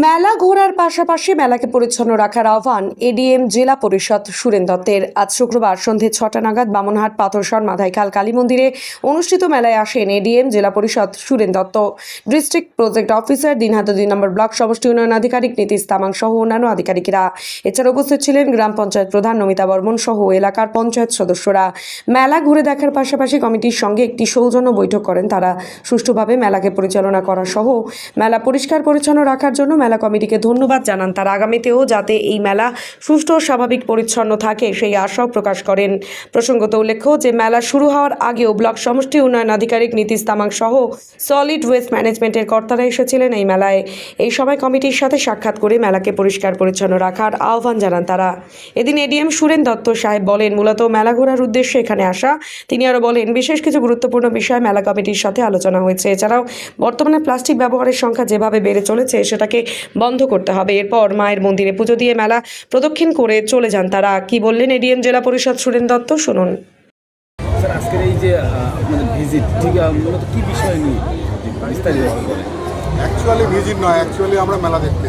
মেলা ঘোরার পাশাপাশি মেলাকে পরিচ্ছন্ন রাখার আহ্বান এডিএম জেলা পরিষদ সুরেন দত্তের। আজ শুক্রবার সন্ধে ছটা নাগাদ বামনহাট পাথরসর মাথাইখাল কালী মন্দিরে অনুষ্ঠিত মেলায় আসেন এডিএম জেলা পরিষদ Suren Dutta. District project officer Dinhata দুই নম্বর ব্লক সমষ্টি উন্নয়ন আধিকারিক নীতিশ তামাং সহ অন্যান্য আধিকারিকরা। এছাড়া উপস্থিত ছিলেন গ্রাম পঞ্চায়েত প্রধান নমিতা বর্মন সহ এলাকার পঞ্চায়েত সদস্যরা। মেলা ঘুরে দেখার পাশাপাশি কমিটির সঙ্গে একটি সৌজন্য বৈঠক করেন তারা। সুষ্ঠুভাবে মেলাকে পরিচালনা করা সহ মেলা পরিষ্কার পরিচ্ছন্ন রাখার জন্য মেলা কমিটিকে ধন্যবাদ জানান তারা আগামীতেও যাতে এই মেলা সুষ্ঠু ও স্বাভাবিক পরিচ্ছন্ন থাকে সেই আশাও প্রকাশ করেন। প্রসঙ্গত উল্লেখ্য যে মেলা শুরু হওয়ার আগেও ব্লক সমষ্টি উন্নয়ন আধিকারিক নীতিশ তামাং সহ সলিড ওয়েস্ট ম্যানেজমেন্টের কর্তারা এসেছিলেন এই মেলায়। এই সময় কমিটির সাথে সাক্ষাৎ করে মেলাকে পরিষ্কার পরিচ্ছন্ন রাখার আহ্বান জানান তারা। এদিন এডিএম সুরেন দত্ত সাহেব বলেন, মূলত মেলা ঘোরার উদ্দেশ্যে এখানে আসা। তিনি আরও বলেন, বিশেষ কিছু গুরুত্বপূর্ণ বিষয় মেলা কমিটির সাথে আলোচনা হয়েছে। এছাড়াও বর্তমানে প্লাস্টিক ব্যবহারের সংখ্যা যেভাবে বেড়ে চলেছে, সেটাকে বন্ধ করতে হবে। এরপর মায়ের মন্দিরে পুজো দিয়ে মেলা প্রদক্ষিণ করে চলে যান তারা। কি বললেন এডিএম জেলা পরিষদ সুরেন দত্ত? শুনুন। স্যার আজকের এই যে আপনাদের ভিজিট ঠিক মূলত কি বিষয় নিয়ে বিস্তারিত অ্যাকচুয়ালি ভিজিট নয় অ্যাকচুয়ালি আমরা মেলা দেখতে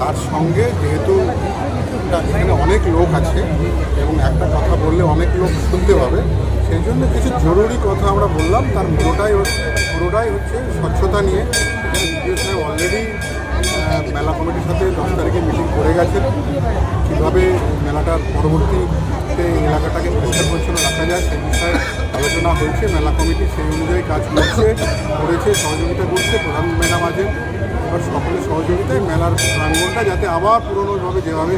তার সঙ্গে যেহেতু এখানে অনেক লোক আছে এবং একটা কথা বললে অনেক লোক শুনতে পাবে। সেই জন্য কিছু জরুরি কথা আমরা বললাম। তার পুরোটাই পুরোটাই হচ্ছে স্বচ্ছতা নিয়ে। অলরেডি মেলা কমিটির সাথে দশ তারিখে মিটিং করে গেছেন। কীভাবে মেলাটার পরবর্তীতে এলাকাটাকে পরিষ্কার পরিচ্ছন্ন রাখা যায় সেই বিষয়ে আলোচনা হয়েছে। মেলা কমিটি সেই অনুযায়ী কাজ করছে, করেছে, সহযোগিতা করছে প্রধান ম্যাডাম আছেন। এবার সকলের সহযোগিতায় মেলার প্রাঙ্গণটা যাতে আবার পুরনোভাবে যেভাবে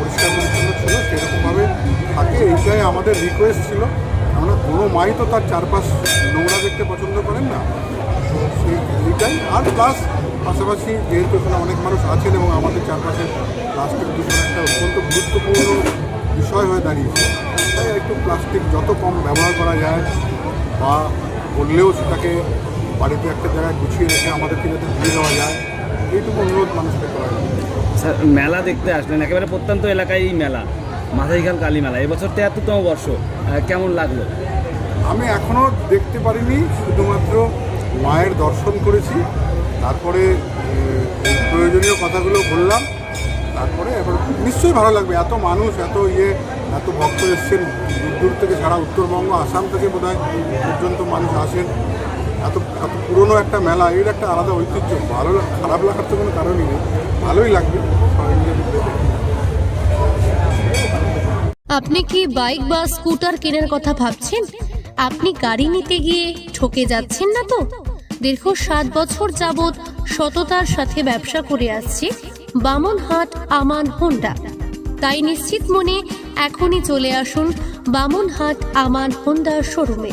পরিষ্কার পরিচ্ছন্ন ছিল, সেরকমভাবে থাকে এইটাই আমাদের রিকোয়েস্ট ছিল। আমরা কোনো মাই তো তার চারপাশ নোংরা দেখতে পছন্দ করেন না। সেই এইটাই। আর প্লাস পাশাপাশি যেহেতু এখানে অনেক মানুষ আছেন এবং আমাদের চারপাশে প্লাস্টিক দূষণ একটা অত্যন্ত গুরুত্বপূর্ণ বিষয় হয়ে দাঁড়িয়েছে, তাই একটু প্লাস্টিক যত কম ব্যবহার করা যায় বা বললেও সেটাকে বাড়িতে একটা জায়গায় গুছিয়ে রেখে আমাদেরকে যাতে দিয়ে দেওয়া যায়, এইটুকু অনুরোধ মানুষকে করা যায়। মেলা দেখতে আসলেন। একেবারে প্রত্যন্ত এলাকায় এই মেলা মাথাইখাল কালী মেলা, এবছর তেহাত্তরতম বর্ষ। কেমন লাগল? আমি এখনও দেখতে পারিনি, শুধুমাত্র মায়ের দর্শন করেছি। তারপরে প্রয়োজনীয় কথাগুলো বললাম। তারপরে এবার নিশ্চয়ই ভালো লাগবে। এত মানুষ, এত ইয়ে এত ভক্ত এসছেন। দূর দূর থেকে সারা উত্তরবঙ্গ, আসাম থেকে বোধহয় পর্যন্ত মানুষ আসেন। এত এত পুরনো একটা মেলা, এর একটা আলাদা ঐতিহ্য। ভালো খারাপ লাগার তো কোনো কারণই নেই। ভালোই লাগবে। আপনি কি বাইক বা স্কুটার কেনার কথা ভাবছেন? আপনি গাড়ি নিতে গিয়ে ঠকে যাচ্ছেন না তো? দীর্ঘ সাত বছর যাবৎ সততার সাথে ব্যবসা করে আসছে বামনহাট আমান হোন্ডা। তাই নিশ্চিত মনে এখনই চলে আসুন বামনহাট আমান হোন্ডা শোরুমে।